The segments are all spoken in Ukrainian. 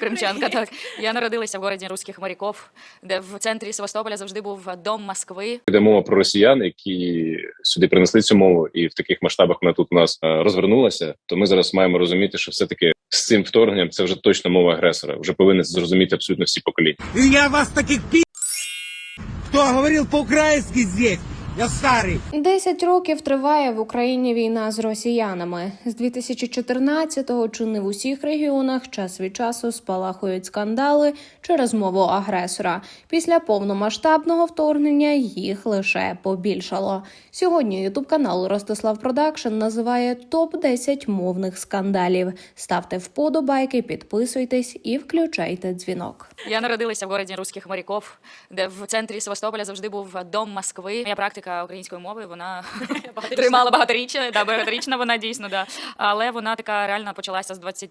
Кримчанка, так. Я народилася в городі русських моряков, де в центрі Севастополя завжди був дом Москви. Йде мова про росіян, які сюди принесли цю мову, і в таких масштабах вона тут у нас е, розвернулася. То ми зараз маємо розуміти, що все таки з цим вторгненням це вже точно мова агресора. Вже повинні зрозуміти абсолютно всі покоління. Я вас таких пи... Кто говорил по-украински здесь? Я старый. Десять років триває в Україні війна з росіянами. З 2014-го чи не в усіх регіонах час від часу спалахують скандали через мову агресора. Після повномасштабного вторгнення їх лише побільшало. Сьогодні ютуб канал Ростислав Продакшн називає топ 10 мовних скандалів. Ставте вподобайки, підписуйтесь і включайте дзвінок. Я народилася в городі русських моряков, де в центрі Севастополя завжди був дом Москви. Моя практика української мови вона тримала багаторічна, да, багаторічна вона дійсно, да. Але вона така реально почалася з 20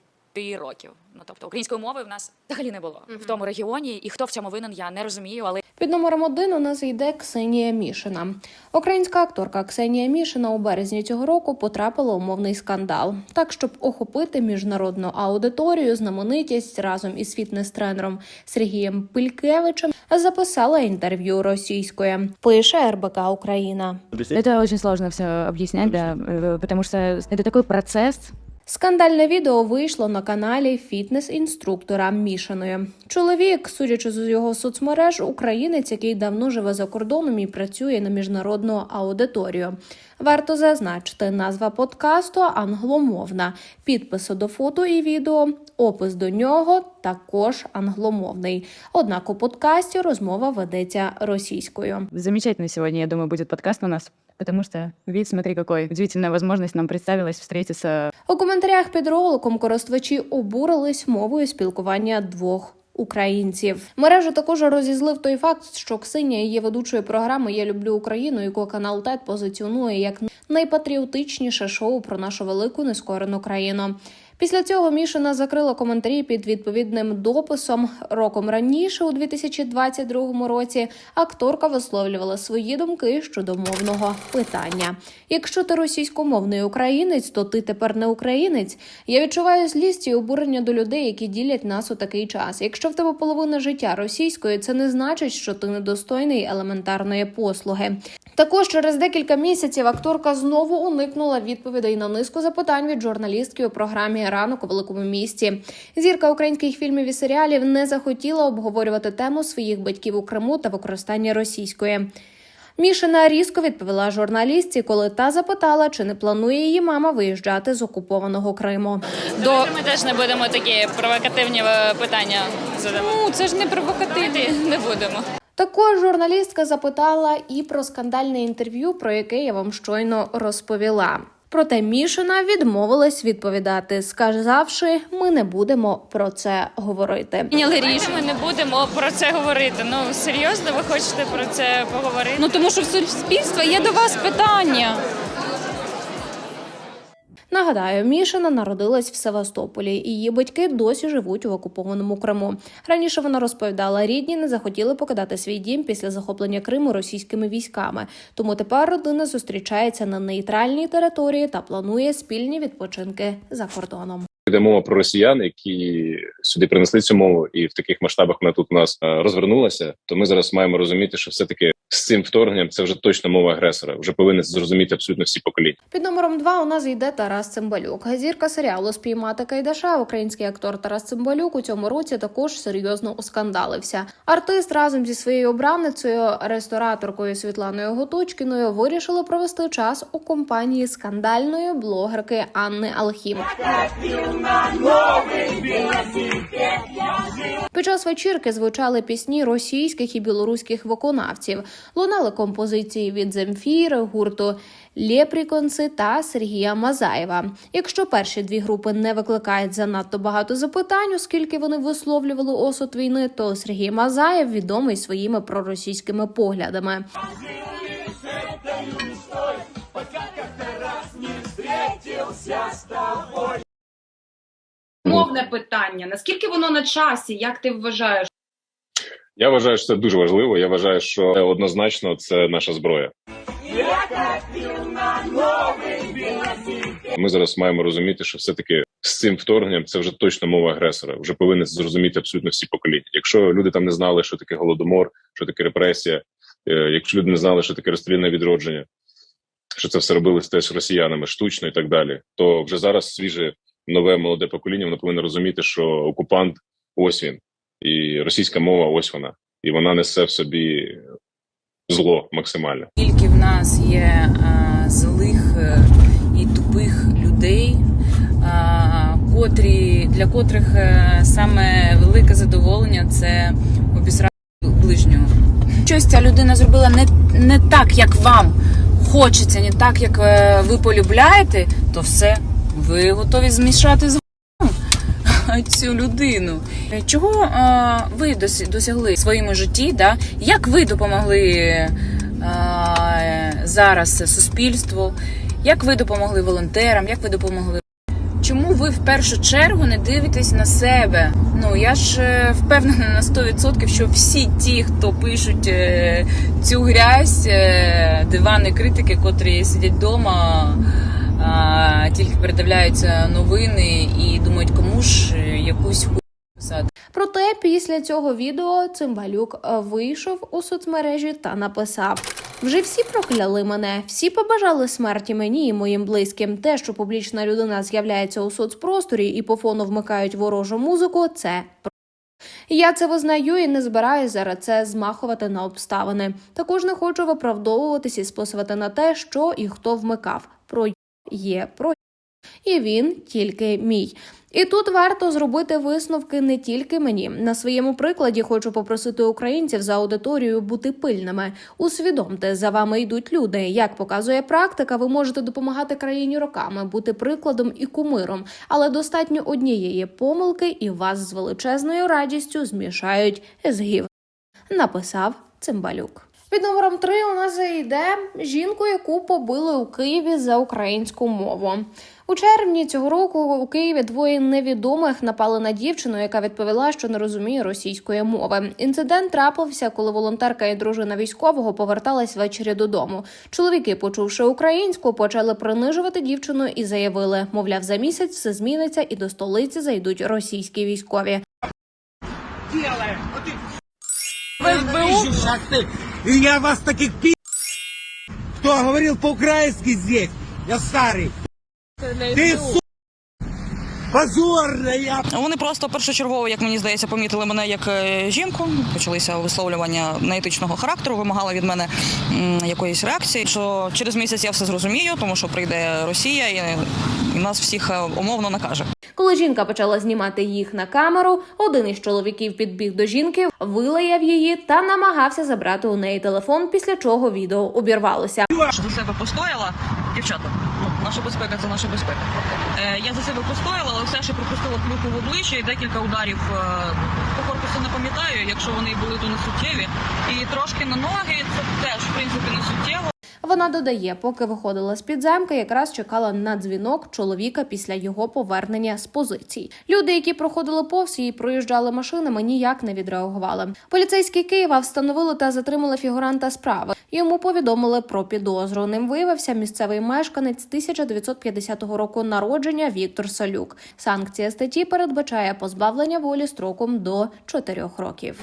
років. Ну тобто української мови в нас взагалі не було в тому регіоні, і хто в цьому винен, я не розумію. Але Під номером один у нас йде Ксенія Мішина. Українська акторка Ксенія Мішина у березні цього року потрапила у мовний скандал. Так, щоб охопити міжнародну аудиторію, знаменитість разом із фітнес-тренером Сергієм Пилькевичем записала інтерв'ю російською. Пише РБК Україна. Это очень сложно все объяснять, да, э, потому что это такой процесс, Скандальне відео вийшло на каналі фітнес-інструктора Мішаної. Чоловік, судячи з його соцмереж, українець, який давно живе за кордоном і працює на міжнародну аудиторію. Варто зазначити, назва подкасту англомовна, підписи до фото і відео, опис до нього також англомовний. Однак у подкасті розмова ведеться російською. Замечательный сегодня, я думаю, будет подкаст у нас, потому что, вид, смотри, какой удивительная возможность нам представилась встретиться У коментарях під роликом користувачі обурились мовою спілкування двох. Українців мережу також розізлив той факт, що Ксенія є ведучою програми Я люблю Україну, яку канал ТЕД позиціонує як найпатріотичніше шоу про нашу велику нескорену країну. Після цього Мішина закрила коментарі під відповідним дописом. Роком раніше, у 2022 році, акторка висловлювала свої думки щодо мовного питання. Якщо ти російськомовний українець, то ти тепер не українець. Я відчуваю злість і обурення до людей, які ділять нас у такий час. Якщо в тебе половина життя російською, це не значить, що ти недостойний елементарної послуги. Також через декілька місяців акторка знову уникнула відповідей на низку запитань від журналістки у програмі Ранок у великому місті. Зірка українських фільмів і серіалів не захотіла обговорювати тему своїх батьків у Криму та використання російської. Мішина різко відповіла журналістці, коли та запитала, чи не планує її мама виїжджати з окупованого Криму. до ми теж не будемо такі провокативні е, питання задавати. Ну, це ж не провокативні. Не будемо. Також журналістка запитала і про скандальне інтерв'ю, про яке я вам щойно розповіла. Проте Мішина відмовилась відповідати, сказавши, ми не будемо про це говорити. Прийняли рішення, ми не будемо про це говорити. Ну серйозно, ви хочете про це поговорити? Ну тому що в суспільства є до вас питання. Нагадаю, Мішина народилась в Севастополі, і її батьки досі живуть у окупованому Криму. Раніше вона розповідала, рідні не захотіли покидати свій дім після захоплення Криму російськими військами. Тому тепер родина зустрічається на нейтральній території та планує спільні відпочинки за кордоном. Йде мова про росіян, які сюди принесли цю мову, і в таких масштабах вона тут у нас е, розвернулася. То ми зараз маємо розуміти, що все таки з цим вторгненням це вже точно мова агресора. Вже повинні зрозуміти абсолютно всі покоління. Під номером два у нас йде Тарас Цимбалюк. Зірка серіалу Спіймати Кайдаша. Український актор Тарас Цимбалюк у цьому році також серйозно оскандалився. Артист разом зі своєю обраницею, рестораторкою Світланою Готочкіною, вирішили провести час у компанії скандальної блогерки Анни Алхім. Під час вечірки звучали пісні російських і білоруських виконавців. Лунали композиції від Земфіри, гурту Лєпріконси та Сергія Мазаєва. Якщо перші дві групи не викликають занадто багато запитань, оскільки вони висловлювали осуд війни, то Сергій Мазаєв відомий своїми проросійськими поглядами. Мовне питання. Наскільки воно на часі? Як ти вважаєш? Я вважаю, що це дуже важливо. Я вважаю, що однозначно це наша зброя. Ми зараз маємо розуміти, що все таки з цим вторгненням це вже точно мова агресора. Вже повинні зрозуміти абсолютно всі покоління. Якщо люди там не знали, що таке голодомор, що таке репресія, е, якщо люди не знали, що таке розстрільне відродження, що це все робилось теж росіянами штучно і так далі, то вже зараз свіже нове молоде покоління воно повинно розуміти, що окупант ось він, і російська мова ось вона, і вона несе в собі зло максимальне. Скільки в нас є е, злих е, і тупих людей, е, котрі, для котрих саме велике задоволення це обісрати ближнього. Щось ця людина зробила не, не так, як вам хочеться, не так, як ви полюбляєте, то все, ви готові змішати з цю людину. Е, Чого е, ви досягли в своєму житті? Да? Як ви допомогли е, зараз суспільству? Як ви допомогли волонтерам? Як ви допомогли? Чому ви в першу чергу не дивитесь на себе? Ну я ж впевнена на 100%, що всі ті, хто пишуть цю грязь, дивани критики, котрі сидять вдома, а, тільки передивляються новини і думають, кому ж якусь ху писати. Проте після цього відео Цимбалюк е, вийшов у соцмережі та написав: вже всі прокляли мене, всі побажали смерті мені і моїм близьким. Те, що публічна людина з'являється у соцпросторі і по фону вмикають ворожу музику, це я це визнаю і не збираюсь зараз це змахувати на обставини. Також не хочу виправдовуватись і списувати на те, що і хто вмикав. Про є про і він тільки мій. І тут варто зробити висновки не тільки мені. На своєму прикладі хочу попросити українців за аудиторією бути пильними. Усвідомте, за вами йдуть люди. Як показує практика, ви можете допомагати країні роками, бути прикладом і кумиром, але достатньо однієї помилки, і вас з величезною радістю змішають з гів. Написав Цимбалюк. Під номером 3 у нас йде жінку, яку побили у Києві за українську мову. У червні цього року у Києві двоє невідомих напали на дівчину, яка відповіла, що не розуміє російської мови. Інцидент трапився, коли волонтерка і дружина військового повертались ввечері додому. Чоловіки, почувши українську, почали принижувати дівчину і заявили, мовляв, за місяць все зміниться і до столиці зайдуть російські військові. Делаем. Вот ты ищешь, а ты- И я вас таких пи... Кто говорил по-украински здесь? Я старый. Ты, су... Позорная. Вони просто першочергово, як мені здається, помітили мене як е, жінку. Почалися висловлювання неетичного характеру, вимагали від мене якоїсь реакції. Що через місяць я все зрозумію, тому що прийде Росія і, і нас всіх е, умовно накаже. Коли жінка почала знімати їх на камеру, один із чоловіків підбіг до жінки, вилаяв її та намагався забрати у неї телефон, після чого відео обірвалося. Що за себе постояла, дівчата. Наша безпека це наша безпека. Е, я за себе постояла, але все ще пропустила плюху в обличчя і декілька ударів е, по корпусу не пам'ятаю, якщо вони були, то не суттєві. І трошки на ноги це теж в принципі не суттєво. Вона додає, поки виходила з підземки, якраз чекала на дзвінок чоловіка після його повернення з позицій. Люди, які проходили повз і проїжджали машинами, ніяк не відреагували. Поліцейські Києва встановили та затримали фігуранта справи. Йому повідомили про підозру. Ним виявився місцевий мешканець 1950 року народження Віктор Салюк. Санкція статті передбачає позбавлення волі строком до 4 років.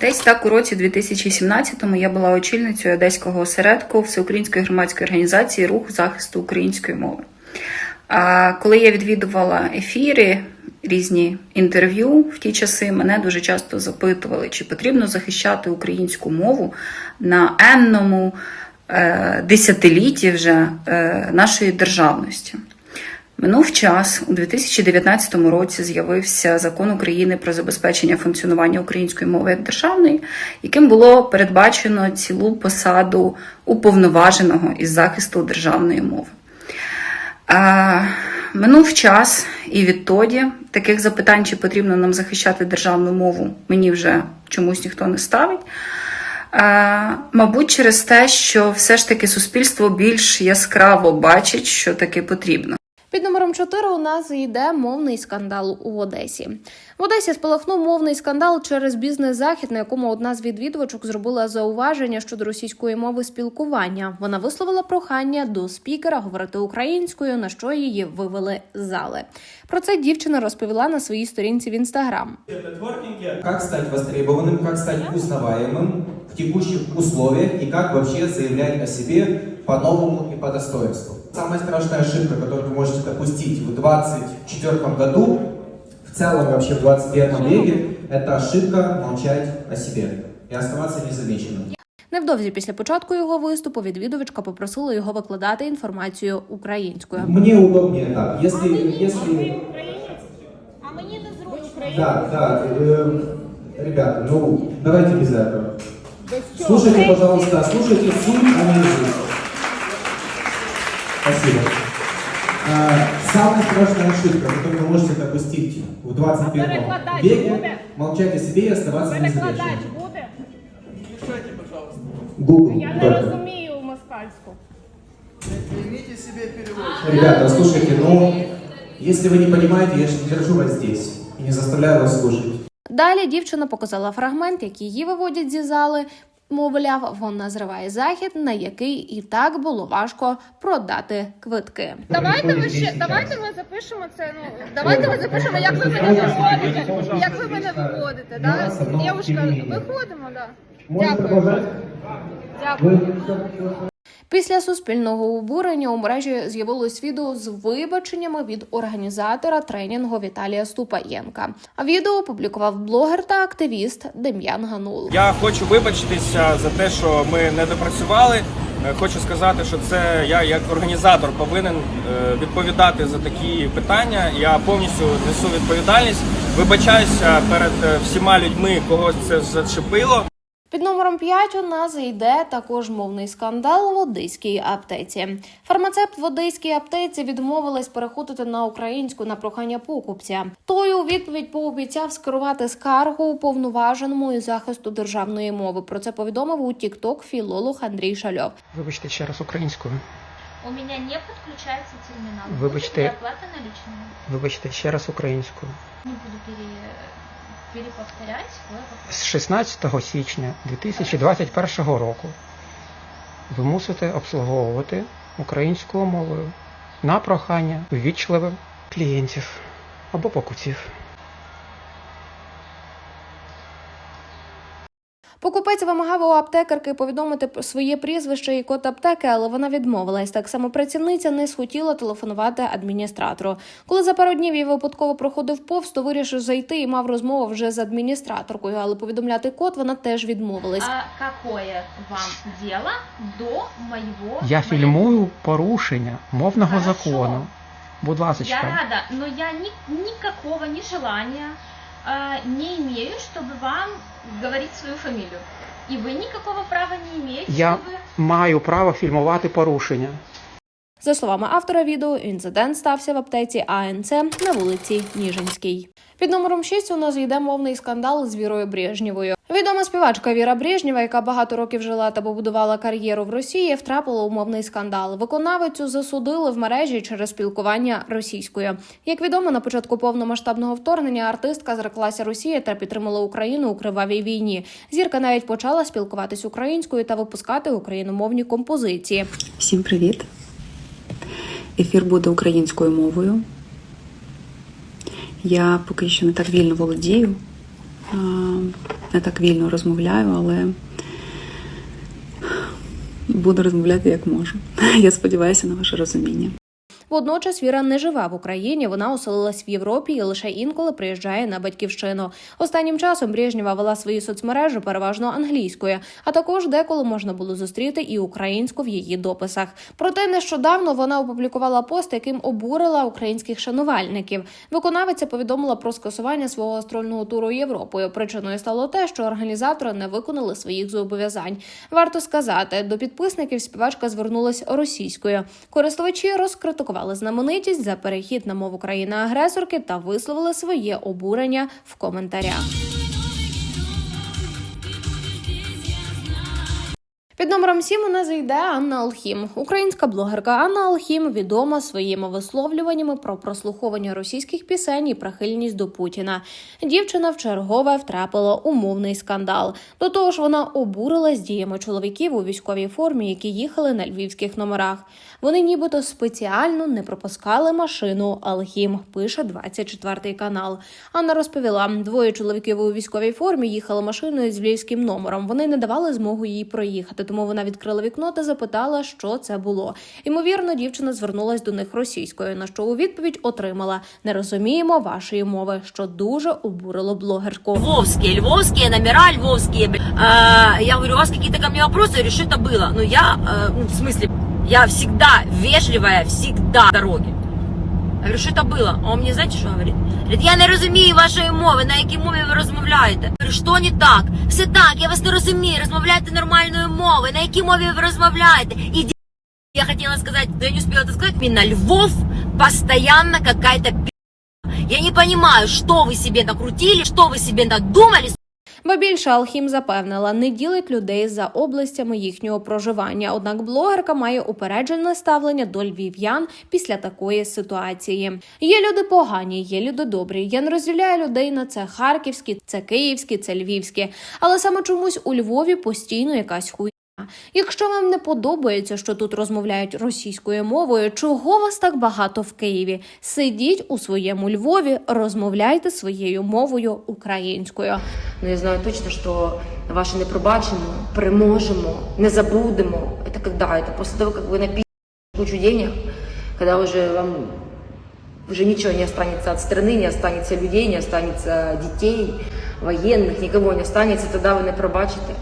Десь так у році 2017-му я була очільницею одеського осередку Всеукраїнської громадської організації Рух захисту української мови. А коли я відвідувала ефіри, різні інтерв'ю в ті часи, мене дуже часто запитували, чи потрібно захищати українську мову на енному е, десятилітті вже е, нашої державності. Минув час у 2019 році з'явився закон України про забезпечення функціонування української мови як державної, яким було передбачено цілу посаду уповноваженого із захисту державної мови. Минув час, і відтоді таких запитань, чи потрібно нам захищати державну мову, мені вже чомусь ніхто не ставить. Мабуть, через те, що все ж таки суспільство більш яскраво бачить, що таке потрібно. Під номером чотири у нас йде мовний скандал у Одесі. В Одесі спалахнув мовний скандал через бізнес-захід, на якому одна з відвідувачок зробила зауваження щодо російської мови спілкування. Вона висловила прохання до спікера говорити українською, на що її вивели з зали. Про це дівчина розповіла на своїй сторінці в інстаграм. Как стать востребованным, как стать узнаваемым в текущих условиях и как вообще заявлять о себе по-новому и по достоинству Самая страшная ошибка, которую вы можете допустить в 2024 году, в целом вообще в 21 веке, это ошибка молчать о себе и оставаться незамеченным. Невдовзі після початку його виступу відвідувачка попросила його викладати інформацію українською. Мне удобнее так. Если, если... Да, да. э, ребята, ну, давайте без этого. Слушайте, пожалуйста, слушайте суть, а не Самая страшная ошибка, которую вы можете допустить в 21 веке, молчать о себе и оставаться незамеченным. Google. только. москальську. Ребята, слушайте, ну, если вы не понимаете, я же не держу вас здесь и не заставляю вас слушать. Далі дівчина показала фрагмент, який її виводять зі зали. Мовляв, вона зриває захід, на який і так було важко продати квитки. Давайте ви ще давайте ми запишемо це. Ну давайте ми запишемо, як ви мене виводите. Як ви мене виводите, да? Дівушка, виходимо, да. Дякую. Дякую. Після суспільного обурення у мережі з'явилось відео з вибаченнями від організатора тренінгу Віталія Ступаєнка. А відео опублікував блогер та активіст Дем'ян Ганул. Я хочу вибачитися за те, що ми не допрацювали. Е, Хочу сказати, що це я як організатор повинен е, відповідати за такі питання. Я повністю несу відповідальність. Вибачаюся перед е, всіма людьми, кого це зачепило. Під номером 5 у нас йде також мовний скандал в одеській аптеці. Фармацепт в одеській аптеці відмовилась переходити на українську на прохання покупця. Той у відповідь пообіцяв скерувати скаргу уповноваженому із захисту державної мови. Про це повідомив у TikTok філолог Андрій Шальов. Вибачте ще раз українською. У мене не підключається термінал. Вибачте. Оплата налічними. Вибачте ще раз українською. Не буду пере... З 16 січня 2021 року ви мусите обслуговувати українською мовою на прохання ввічливих клієнтів або покупців. Покупець вимагав у аптекарки повідомити про своє прізвище і код аптеки, але вона відмовилась. Так само працівниця не схотіла телефонувати адміністратору. Коли за пару днів я випадково проходив повз, то вирішив зайти і мав розмову вже з адміністраторкою, але повідомляти код вона теж відмовилась. А какое вам дело до моего... Я фільмую порушення мовного Хорошо. закону. Будь ласка. Я рада, но я ни, никакого ни желания а, не имею, чтобы вам говорить свою фамилию. И вы никакого права не имеете, Я чтобы... маю право фільмувати порушення. За словами автора відео, інцидент стався в аптеці АНЦ на вулиці Ніжинській. Під номером 6 у нас йде мовний скандал з Вірою Брежнєвою. Відома співачка Віра Брежнєва, яка багато років жила та побудувала кар'єру в Росії, втрапила у мовний скандал. Виконавицю засудили в мережі через спілкування російською. Як відомо, на початку повномасштабного вторгнення артистка зреклася Росії та підтримала Україну у кривавій війні. Зірка навіть почала спілкуватись українською та випускати україномовні композиції. Всім привіт! Ефір буде українською мовою. Я поки що не так вільно володію, не так вільно розмовляю, але буду розмовляти як можу. Я сподіваюся на ваше розуміння. Водночас Віра не живе в Україні. Вона оселилась в Європі і лише інколи приїжджає на батьківщину. Останнім часом Брежнєва вела свої соцмережі переважно англійською, а також деколи можна було зустріти і українську в її дописах. Проте нещодавно вона опублікувала пост, яким обурила українських шанувальників. Виконавиця повідомила про скасування свого гастрольного туру Європою. Причиною стало те, що організатори не виконали своїх зобов'язань. Варто сказати, до підписників співачка звернулась російською. Користувачі розкритикували знаменитість за перехід на мову країни-агресорки та висловили своє обурення в коментарях. Під номером 7 у нас йде Анна Алхім. Українська блогерка Анна Алхім відома своїми висловлюваннями про прослуховування російських пісень і прихильність до Путіна. Дівчина вчергове втрапила у мовний скандал. До того ж, вона обурилась діями чоловіків у військовій формі, які їхали на львівських номерах. Вони нібито спеціально не пропускали машину Алхім. Пише 24 канал. Анна розповіла, двоє чоловіків у військовій формі їхали машиною з львівським номером. Вони не давали змогу їй проїхати, тому вона відкрила вікно та запитала, що це було. Ймовірно, дівчина звернулась до них російською, на що у відповідь отримала: не розуміємо вашої мови, що дуже обурило блогерку. Львовские, львовские номера, львовские. бля. А, я говорю, у вас какие-то ко мне вопросы? Я говорю, что это было? Ну, я, э, ну, в смысле, я всегда вежливая, всегда на дороге. Я говорю, що це було? А он мені, знаєте, що говорить? Говорить, я не розумію вашої мови, на якій мові ви розмовляєте. Я говорю, що не так? Все так, я вас не розумію, розмовляйте нормальною мовою, на якій мові ви розмовляєте? Іди. Я хотела сказать, но я не успела это сказать. Именно Львов постоянно какая-то пи***. Я не понимаю, что вы себе накрутили, что вы себе надумали, Ба більше Алхім запевнила, не ділить людей за областями їхнього проживання. Однак блогерка має упереджене ставлення до львів'ян після такої ситуації. Є люди погані, є люди добрі. Я не розділяю людей на це харківські, це київські, це львівські. Але саме чомусь у Львові постійно якась хуйня. Якщо вам не подобається, що тут розмовляють російською мовою, чого вас так багато в Києві? Сидіть у своєму Львові, розмовляйте своєю мовою українською. Ну, я знаю точно, що ваше не пробачимо, переможемо, не забудемо. Это когда? Это после того, как вы напишете кучу денег, когда уже вам уже ничего не останется от страны, не останется людей, не останется детей, военных, никого не останется, тогда ви не пробачите.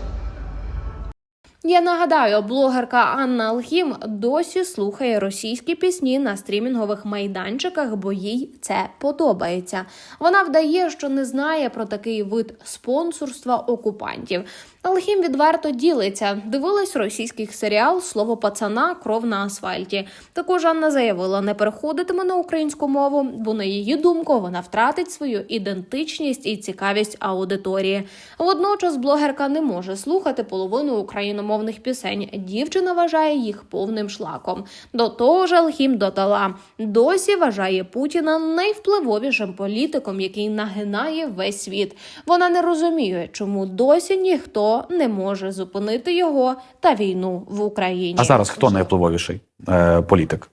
Я нагадаю, блогерка Анна Алхім досі слухає російські пісні на стрімінгових майданчиках, бо їй це подобається. Вона вдає, що не знає про такий вид спонсорства окупантів. Алхім відверто ділиться. Дивилась російський серіал Слово пацана кров на асфальті. Також Анна заявила, не переходитиме на українську мову, бо на її думку вона втратить свою ідентичність і цікавість аудиторії. Водночас блогерка не може слухати половину україномовних пісень. Дівчина вважає їх повним шлаком. До того ж, Алхім додала досі вважає Путіна найвпливовішим політиком, який нагинає весь світ. Вона не розуміє, чому досі ніхто не може зупинити його та війну в Україні. А зараз хто найвпливовіший е, політик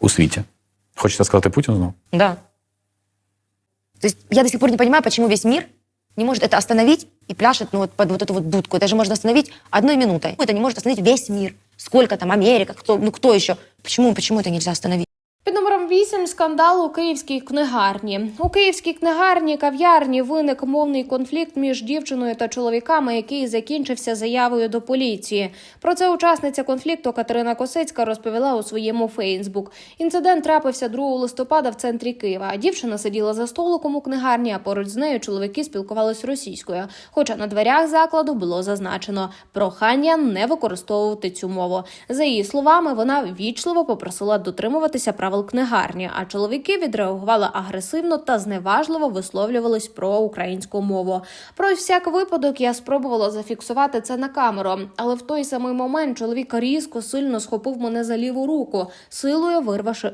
у світі? Хочете сказати Путін знову? Да. То есть я до сих пор не понимаю, почему весь мир не может это остановить и пляшет ну, вот под вот эту вот дудку. Это же можно остановить одной минутой. Это не может остановить весь мир. Сколько там, Америка, кто, ну кто еще? Почему, почему это нельзя остановить? Під номером 8 скандал у київській книгарні. У київській книгарні кав'ярні виник мовний конфлікт між дівчиною та чоловіками, який закінчився заявою до поліції. Про це учасниця конфлікту Катерина Косицька розповіла у своєму Фейсбук. Інцидент трапився 2 листопада в центрі Києва. Дівчина сиділа за столиком у книгарні, а поруч з нею чоловіки спілкувались російською. Хоча на дверях закладу було зазначено прохання не використовувати цю мову. За її словами, вона вічливо попросила дотримуватися правил книгарні, а чоловіки відреагували агресивно та зневажливо висловлювались про українську мову. Про всяк випадок я спробувала зафіксувати це на камеру, але в той самий момент чоловік різко сильно схопив мене за ліву руку, силою вирвавши.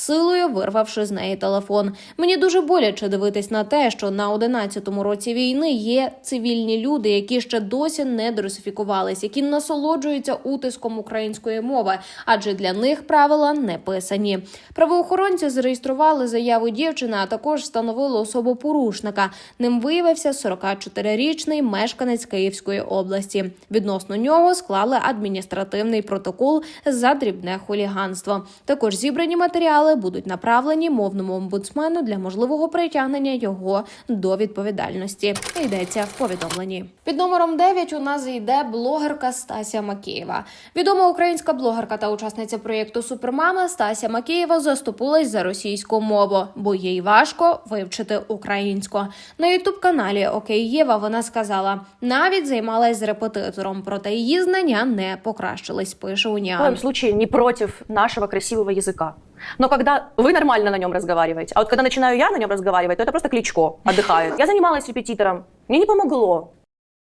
Силою вирвавши з неї телефон. Мені дуже боляче дивитись на те, що на 11-му році війни є цивільні люди, які ще досі не дорусифікувались, які насолоджуються утиском української мови, адже для них правила не писані. Правоохоронці зареєстрували заяву дівчини, а також встановили особу порушника. Ним виявився 44-річний мешканець Київської області. Відносно нього склали адміністративний протокол за дрібне хуліганство. Також зібрані матеріали будуть направлені мовному омбудсмену для можливого притягнення його до відповідальності. Йдеться в повідомленні. Під номером 9 у нас йде блогерка Стася Макієва. Відома українська блогерка та учасниця проєкту Супермама Стася Макієва заступилась за російську мову, бо їй важко вивчити українську. На ютуб каналі Окей Єва вона сказала, навіть займалась з репетитором, проте її знання не покращились. Пише в Уніан. коем случае не против красивого языка. Но когда вы нормально на нем разговариваете, а вот когда начинаю я на нем разговаривать, то это просто кличко отдыхает. Я занималась репетитором, мне не помогло.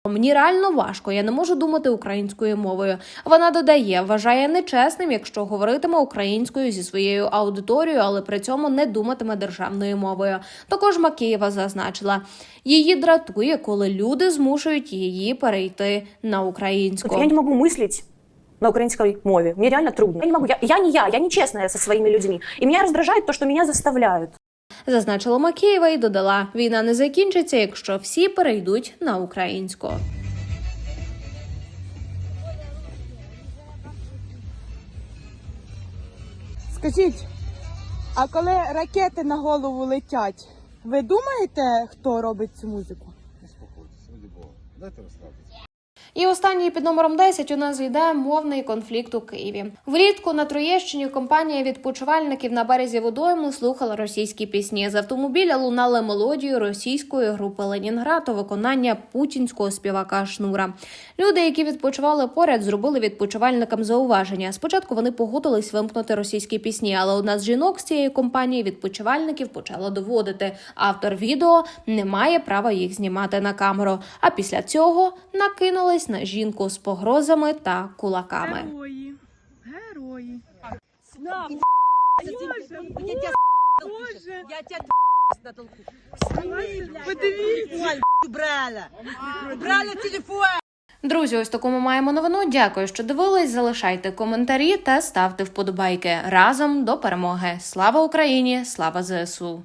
Мені реально важко, я не можу думати українською мовою. Вона додає, вважає нечесним, якщо говоритиме українською зі своєю аудиторією, але при цьому не думатиме державною мовою. Також Макеєва зазначила, її дратує, коли люди змушують її перейти на українську. Я не могу мыслить на украинской мове. Мне реально трудно. Я не могу. Я, я не я, я не честная со своими людьми. И меня раздражает то, что меня заставляют. Зазначила Макеєва і додала: війна не закінчиться, якщо всі перейдуть на українську. Скажіть, а коли ракети на голову летять, ви думаєте, хто робить цю музику? І останній під номером 10 у нас йде мовний конфлікт у Києві. Влітку на Троєщині компанія відпочивальників на березі водойми слухала російські пісні. З автомобіля лунали мелодію російської групи Ленінград у виконання путінського співака Шнура. Люди, які відпочивали поряд, зробили відпочивальникам зауваження. Спочатку вони погодились вимкнути російські пісні, але одна з жінок з цієї компанії відпочивальників почала доводити. Автор відео не має права їх знімати на камеру. А після цього накинулись на жінку з погрозами та кулаками. Герої. Герої. Боже. Я тебя Подивіться. брала. Брала телефон. Друзі, ось таку ми маємо новину. Дякую, що дивились. Залишайте коментарі та ставте вподобайки разом до перемоги. Слава Україні! Слава ЗСУ!